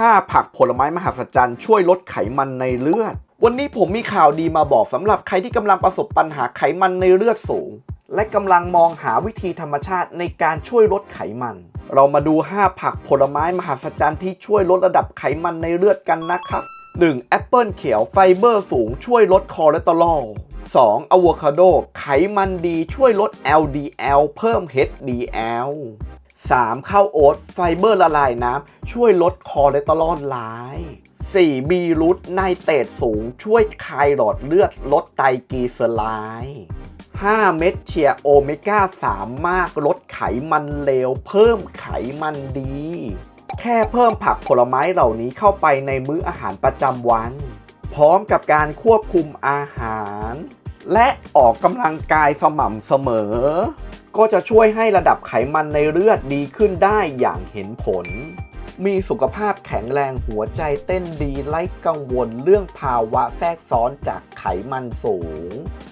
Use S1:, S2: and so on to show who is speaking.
S1: 5 ผักผลไม้มหัศจรรย์ช่วยลดไขมันในเลือด วันนี้ผมมีข่าวดีมาบอกสำหรับใครที่กำลังประสบปัญหาไขมันในเลือดสูง และกำลังมองหาวิธีธรรมชาติในการช่วยลดไขมัน เรามาดู 5 ผักผลไม้มหัศจรรย์ที่ช่วยลดระดับไขมันในเลือดกันนะครับ 1. แอปเปิลเขียวไฟเบอร์สูงช่วยลดคอเลสเตอรอล 2. อะโวคาโดไขมันดีช่วยลด LDL เพิ่ม HDL 3. ข้าวโอ๊ตไฟเบอร์ละลายน้ำช่วยลดคอเลสเตอรอลร้าย 4. บีรูทไนเตรตสูง ช่วยคลายหลอดเลือดลดไตรกลีเซอไรด์5เม็ดเชียโอเมก้า 3 มากลดไขมันเลวเพิ่มไขมันดี แค่เพิ่มผักผลไม้เหล่านี้เข้าไปในมื้ออาหารประจำวัน พร้อมกับการควบคุมอาหาร และออกกำลังกายสม่ำเสมอ ก็จะช่วยให้ระดับไขมันในเลือดดีขึ้นได้อย่างเห็นผล มีสุขภาพแข็งแรงหัวใจเต้นดีไร้กังวลเรื่องภาวะแทรกซ้อนจากไขมันสูง